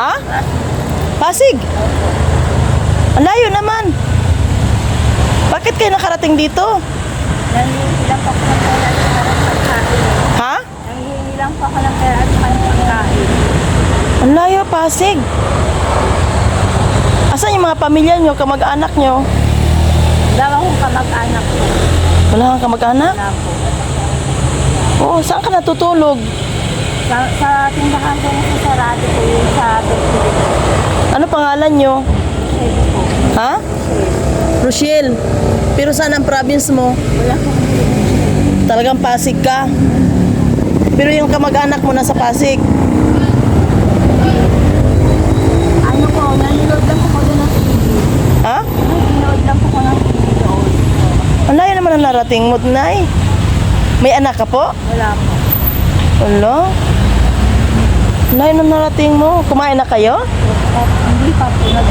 Ha? Pasig? Ang layo naman. Bakit kayo nakarating dito? Nangihingi lang po ako ng pera at saka ng pagkain. Ha? Nangihingi lang po ako ng pera at saka ng pagkain. Ang layo, Pasig. Asan yung mga pamilya nyo, kamag-anak nyo? Daw akong kamag-anak. Wala kang kamag-anak? Wala po. Oo, saan ka natutulog? Sa, sa tindahan ko na sa sarado Betty. Ano pangalan nyo? Ha? Rochelle. Pero saan ang province mo? Wala Talagang Pasig ka. Pero yung kamag-anak mo nasa Pasig. Ano po, nanonood lang po ko doon ng TV. Ha? Nanonood lang po ko ng TV doon. Ang layo naman ang narating mo, Nay. May anak ka po? Wala po. Wala. Ang layo na narating mo. Kumain na kayo? Hindi pa po. Nag,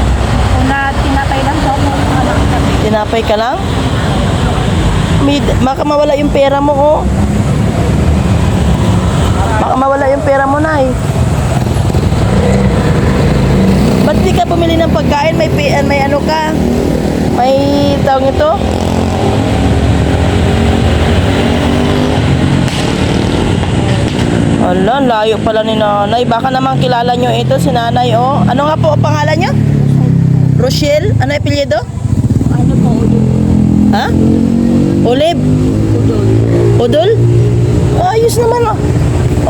kung na tinapay lang po ako. Tinapay ka lang? May, baka mawala yung pera mo, oh. Baka mawala yung pera mo, Nay. Ba't di ka bumili ng pagkain? May, may ano ka? May tawag ito? Ala, layo pala ni nanay. Baka naman kilala nyo ito, si nanay, oh. Ano nga po ang pangalan nyo? Rochelle? Ano yung apelyido? Ano po, udol. Ha? Olive? Udol. Udol? Ayos naman ah.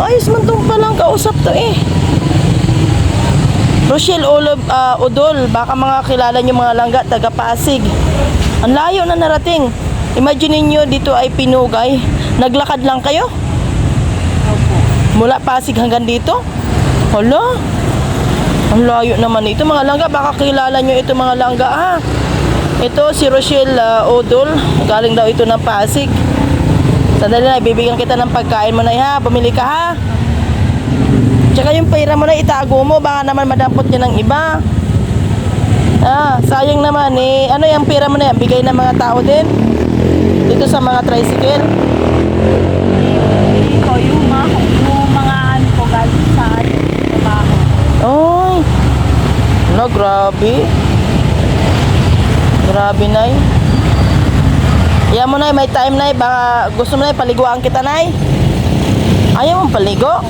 Ayos man tong palang kausap to eh. Rochelle Olive ah, Udol, baka mga kilala nyo mga langga, taga Pasig. Ang layo na narating. Imagine niyo dito ay Pinugay. Naglakad lang kayo? Mula Pasig hanggang dito? Hala? Ang layo naman ito mga langga. Baka kilala nyo ito mga langga ha. Ito si Rochelle uh, Odol. Galing daw ito ng Pasig. Sandali na, bibigyan kita ng pagkain mo na ha. Bumili ka ha. Tsaka yung pera mo na itago mo. Baka naman madampot niya ng iba. Ah, sayang naman eh. Ano yung pera mo na yan? Bigay ng mga tao din? Dito sa mga tricycle? Hindi po, yung mga, yung mga ano po galing sa ano, trabaho. Ay. No, grabe. Grabe, Nay. Yan mo, Nay. May time, Nay. Baka gusto mo, Nay, paliguan kita, Nay. Ayaw mong paligo?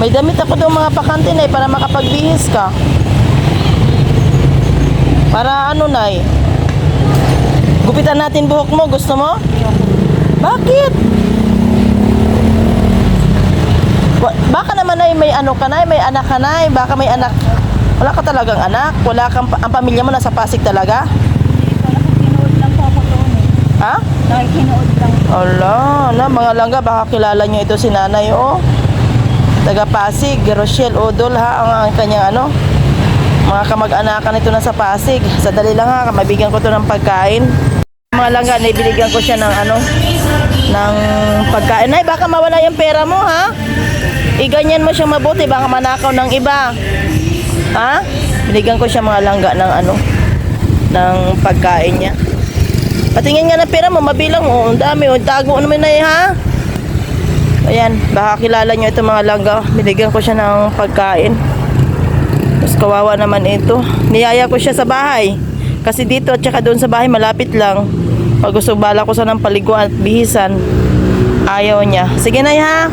May damit ako doon mga pakante, Nay, para makapagbihis ka. Para ano, Nay? Gupitan natin buhok mo. Gusto mo? Bakit? Baka naman ay may ano ka na, may anak ka na, baka may anak. Wala ka talagang anak, wala kang ang pamilya mo nasa Pasig talaga. Hindi po, nakikinood lang po ako doon eh. Ha? Nakikinood lang. Ala, na mga langga baka kilala niyo ito si Nanay oh. Taga Pasig, Rochelle Odol ha ang, ang kanyang ano. Mga kamag-anakan ito na sa Pasig. Sadali lang ha, mabigyan ko to ng pagkain. Mga langga, naibiligyan ko siya ng ano, ng pagkain. Nay, baka mawala yung pera mo ha. Iganyan mo siya mabuti, baka manakaw ng iba. Ha? Binigyan ko siya mga langga ng ano, ng pagkain niya. Patingin nga ng pera mo, mabilang mo. Ang dami, oh. tago naman na eh, ha? Ayan, baka kilala nyo itong mga langga. Binigyan ko siya ng pagkain. Tapos kawawa naman ito. Niyaya ko siya sa bahay. Kasi dito at saka doon sa bahay, malapit lang. Pag gusto bala ko sa ng paliguan at bihisan, ayaw niya. Sige na ha.